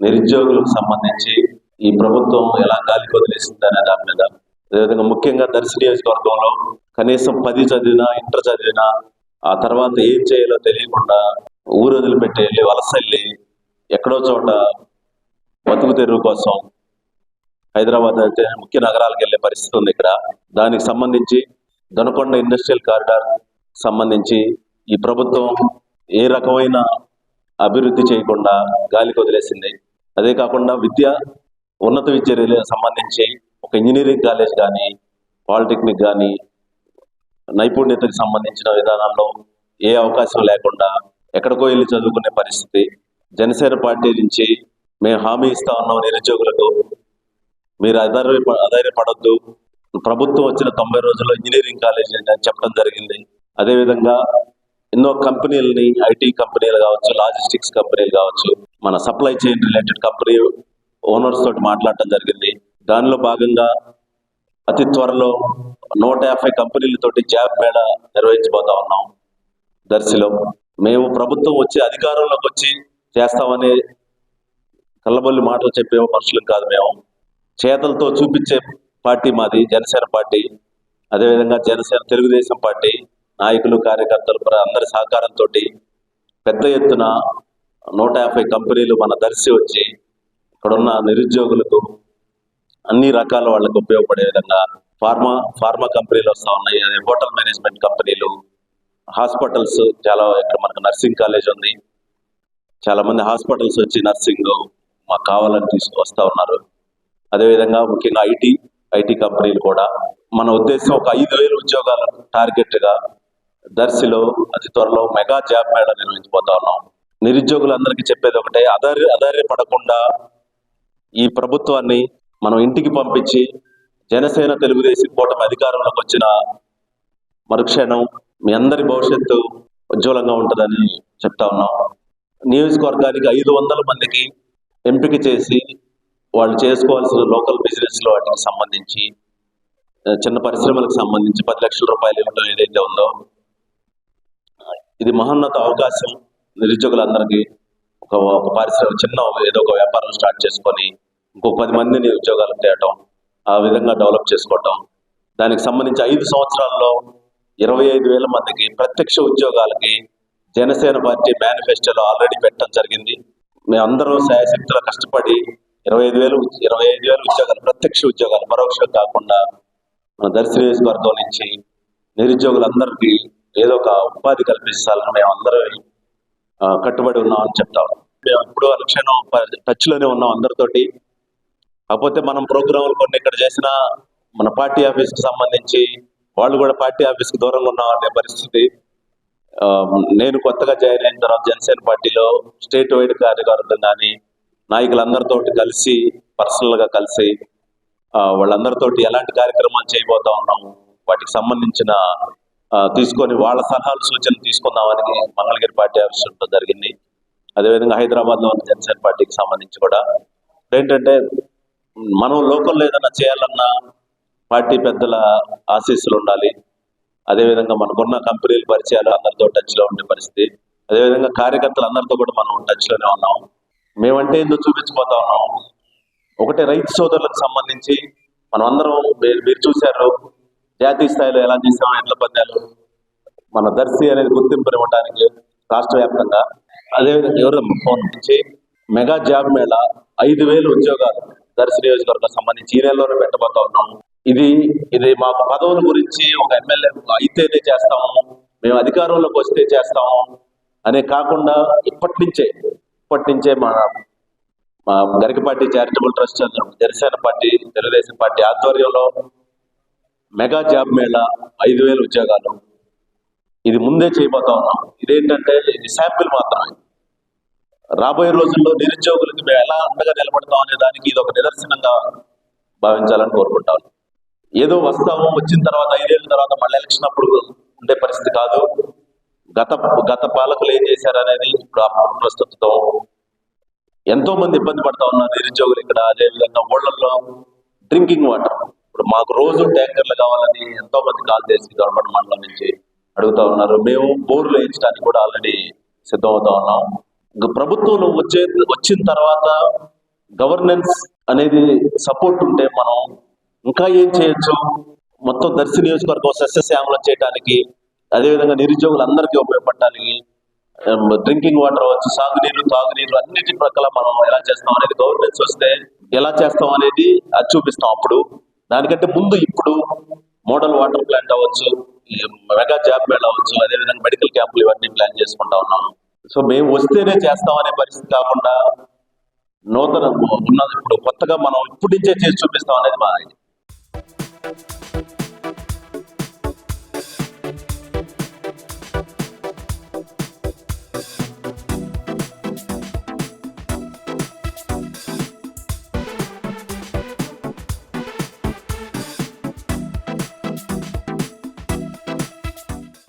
నిరుద్యోగులకు సంబంధించి ఈ ప్రభుత్వం ఎలా గాలి వదిలేసిందనే దాని మీద అదేవిధంగా ముఖ్యంగా దర్శి నియోజకవర్గంలో కనీసం పది చదివినా ఇంటర్ చదివినా ఆ తర్వాత ఏం చేయాలో తెలియకుండా ఊరు వదిలిపెట్టి వెళ్ళి వలస వెళ్ళి ఎక్కడో చోట బతుకు తెరువు కోసం హైదరాబాద్ అయితే ముఖ్య నగరాలకు వెళ్ళే పరిస్థితి ఉంది ఇక్కడ. దానికి సంబంధించి దొనకొండ ఇండస్ట్రియల్ కారిడార్ సంబంధించి ఈ ప్రభుత్వం ఏ రకమైన అభివృద్ధి చేయకుండా గాలికి వదిలేసింది. అదే కాకుండా విద్య ఉన్నత విద్య సంబంధించి ఒక ఇంజనీరింగ్ కాలేజ్ కానీ పాలిటెక్నిక్ కానీ నైపుణ్యతకు సంబంధించిన విధానాల్లో ఏ అవకాశం లేకుండా ఎక్కడికో వెళ్ళి చదువుకునే పరిస్థితి. జనసేన పార్టీ నుంచి మేము హామీ ఇస్తా ఉన్నాం నిరుద్యోగులకు. మీరు అధైర్య అధైర్యపడొద్దు. ప్రభుత్వం వచ్చిన తొంభై రోజుల్లో ఇంజనీరింగ్ కాలేజ్ అని చెప్పడం జరిగింది. అదేవిధంగా ఎన్నో కంపెనీలని ఐటీ కంపెనీలు కావచ్చు లాజిస్టిక్స్ కంపెనీలు కావచ్చు మన supply chain related company owners తోటి మాట్లాడటం జరిగింది. దానిలో భాగంగా అతి త్వరలో నూట యాభై కంపెనీలతోటి జాబ్ మేళ నిర్వహించబోతా ఉన్నాం. దర్శిలో మేము ప్రభుత్వం వచ్చి అధికారంలోకి వచ్చి చేస్తామని కళ్ళబొల్లి మాటలు చెప్పే మనుషులు కాదు మేము. చేతలతో చూపించే పార్టీ మాది జనసేన పార్టీ. అదేవిధంగా జనసేన తెలుగుదేశం పార్టీ నాయకులు కార్యకర్తలు అందరి సహకారంతో పెద్ద ఎత్తున నూట యాభై కంపెనీలు మన దర్శి వచ్చి ఇక్కడున్న నిరుద్యోగులకు అన్ని రకాల వాళ్ళకు ఉపయోగపడే విధంగా ఫార్మా ఫార్మా కంపెనీలు వస్తూ ఉన్నాయి. హోటల్ మేనేజ్మెంట్ కంపెనీలు హాస్పిటల్స్ చాలా ఇక్కడ మనకు నర్సింగ్ కాలేజ్ ఉంది. చాలా మంది హాస్పిటల్స్ వచ్చి నర్సింగ్ మాకు కావాలని తీసుకొస్తా ఉన్నారు. అదేవిధంగా ముఖ్యంగా ఐటీ ఐటీ కంపెనీలు కూడా మన ఉద్దేశం ఒక ఐదు వేలు ఉద్యోగాలు టార్గెట్గా దర్శిలో అతి త్వరలో మెగా జాబ్ మేళా నిర్వహించబోతా ఉన్నాం. నిరుద్యోగులందరికీ చెప్పేది ఒకటే అధైర్య అధైర్యపడకుండా ఈ ప్రభుత్వాన్ని మనం ఇంటికి పంపించి జనసేన తెలుగుదేశం కూటమి అధికారంలోకి వచ్చిన మరుక్షణం మీ అందరి భవిష్యత్తు ఉజ్వలంగా ఉంటుందని చెప్తా ఉన్నాం. నియోజకవర్గానికి ఐదు వందల మందికి ఎంపిక చేసి వాళ్ళు చేసుకోవాల్సిన లోకల్ బిజినెస్లో వాటికి సంబంధించి చిన్న పరిశ్రమలకు సంబంధించి పది లక్షల రూపాయలు ఇవ్వడం ఏదైతే ఉందో ఇది మహోన్నత అవకాశం. నిరుద్యోగులందరికీ ఒక ఒక పరిశ్రమ చిన్న ఏదో ఒక వ్యాపారం స్టార్ట్ చేసుకొని ఇంకో పది మందిని ఉద్యోగాలు తేయటం ఆ విధంగా డెవలప్ చేసుకోవటం. దానికి సంబంధించి ఐదు సంవత్సరాల్లో ఇరవై ఐదు వేల మందికి ప్రత్యక్ష ఉద్యోగాలకి జనసేన పార్టీ మేనిఫెస్టోలో ఆల్రెడీ పెట్టడం జరిగింది. మేమందరం శాయశక్తిలో కష్టపడి ఇరవై ఐదు వేలు ఇరవై ఐదు వేల ఉద్యోగాలు ప్రత్యక్ష ఉద్యోగాలు పరోక్షం కాకుండా మన దర్శి నియోజకవర్గం నుంచి నిరుద్యోగులందరికీ ఏదో ఒక ఉపాధి కల్పించాలని మేము అందరం కట్టుబడి ఉన్నాం అని చెప్తాం మేము ఇప్పుడు అనుక్షణం టచ్లోనే ఉన్నాం అందరితోటి. కాకపోతే మనం ప్రోగ్రాంలు కొన్ని ఇక్కడ చేసిన మన పార్టీ ఆఫీస్కి సంబంధించి వాళ్ళు కూడా పార్టీ ఆఫీస్కి దూరంగా ఉన్నాం అనే పరిస్థితి. నేను కొత్తగా జాయిన్ అయిన తర్వాత జనసేన పార్టీలో స్టేట్ వైడ్ కార్యకర్తలు కానీ నాయకులందరితో కలిసి పర్సనల్గా కలిసి వాళ్ళందరితోటి ఎలాంటి కార్యక్రమాలు చేయబోతా ఉన్నాం వాటికి సంబంధించిన తీసుకొని వాళ్ళ సలహాలు సూచనలు తీసుకుందామని మంగళగిరి పార్టీ ఆఫీస్ జరిగింది. అదేవిధంగా హైదరాబాద్లో ఉన్న జనసేన పార్టీకి సంబంధించి కూడా. ఏంటంటే మనం లోకల్లో ఏదైనా చేయాలన్నా పార్టీ పెద్దల ఆశీస్సులు ఉండాలి. అదేవిధంగా మనకున్న కంపెనీల పరిచయాలు అందరితో టచ్లో ఉండే పరిస్థితి. అదేవిధంగా కార్యకర్తలు అందరితో కూడా మనం టచ్లోనే ఉన్నాం. మేమంటే ఎందుకు చూపించిపోతా ఉన్నాం? ఒకటే రైతు సోదరులకు సంబంధించి మనం అందరం మీరు మీరు చూశారు. జాతీయ స్థాయిలో ఎలా చేసాం ఎట్ల పందాలు మన దర్శి అనేది గుర్తింపు ఇవ్వడానికి రాష్ట్ర వ్యాప్తంగా. అదేవిధంగా ఎవరు ఫోన్ నుంచి మెగా జాబ్ మేళా ఐదు వేలు ఉద్యోగాలు దర్శి నియోజకవర్గం సంబంధించి ఈ నెలలోనే పెట్టబోతా ఉన్నాం. ఇది ఇది మా పదవుల గురించి ఒక ఎమ్మెల్యే అయితేనే చేస్తాము మేము అధికారంలోకి వస్తే చేస్తాము అనే కాకుండా ఇప్పటి నుంచే ఇప్పటి నుంచే మా మా Garikapati charitable trust Janasena party Telugu Desam party ఆధ్వర్యంలో మెగా జాబ్ మేళా ఐదు వేల ఉద్యోగాలు. ఇది ముందే చేయబోతా ఉన్నాం. ఇదేంటంటే ఇది శాంపిల్ మాత్రమే. రాబోయే రోజుల్లో నిరుద్యోగులకు మేము ఎలా అండగా నిలబడతాం అనే దానికి ఇది ఒక నిదర్శనంగా భావించాలని కోరుకుంటాను ఏదో వస్తాము వచ్చిన తర్వాత ఐదేళ్ళ తర్వాత మళ్ళీ ఎలక్షన్ అప్పుడు ఉండే పరిస్థితి కాదు. గత గత పాలకులు ఏం చేశారనేది ఇప్పుడు ప్రస్తుతం ఎంతో మంది ఇబ్బంది పడతా ఉన్నారు నిరుద్యోగులు ఇక్కడ. అదే విధంగా ఊళ్ళల్లో డ్రింకింగ్ వాటర్. మాకు రోజు ట్యాంకర్లు కావాలని ఎంతో మంది కాల్ చేసి గవర్నమెంట్ మండలం నుంచి అడుగుతా ఉన్నారు. మేము బోర్లు వేయించడానికి కూడా ఆల్రెడీ సిద్ధమవుతా ఉన్నాం. ప్రభుత్వం ప్రభుత్వంలో వచ్చే వచ్చిన తర్వాత గవర్నెన్స్ అనేది సపోర్ట్ ఉంటే మనం ఇంకా ఏం చేయొచ్చు? మొత్తం దర్శి నియోజకవర్గం సస్యశ్యామలం చేయడానికి అదేవిధంగా నిరుద్యోగులందరికీ ఉపయోగపడటానికి డ్రింకింగ్ వాటర్ అవ్వచ్చు సాగునీరు తాగునీరు అన్నిటి ప్రకాల మనం ఎలా చేస్తాం అనేది గవర్నెన్స్ వస్తే ఎలా చేస్తాం అనేది అది చూపిస్తాం అప్పుడు. దానికంటే ముందు ఇప్పుడు మోడల్ వాటర్ ప్లాంట్ అవ్వచ్చు మెగా జాబ్ మేళ అవ్వచ్చు అదేవిధంగా మెడికల్ క్యాంపులు ఇవన్నీ ప్లాన్ చేసుకుంటా ఉన్నాం సో మేము వస్తేనే చేస్తాం అనే పరిస్థితి కాకుండా నూతన ఉన్నది ఇప్పుడు కొత్తగా మనం ఇప్పటి నుంచే చేసి చూపిస్తాం అనేది మా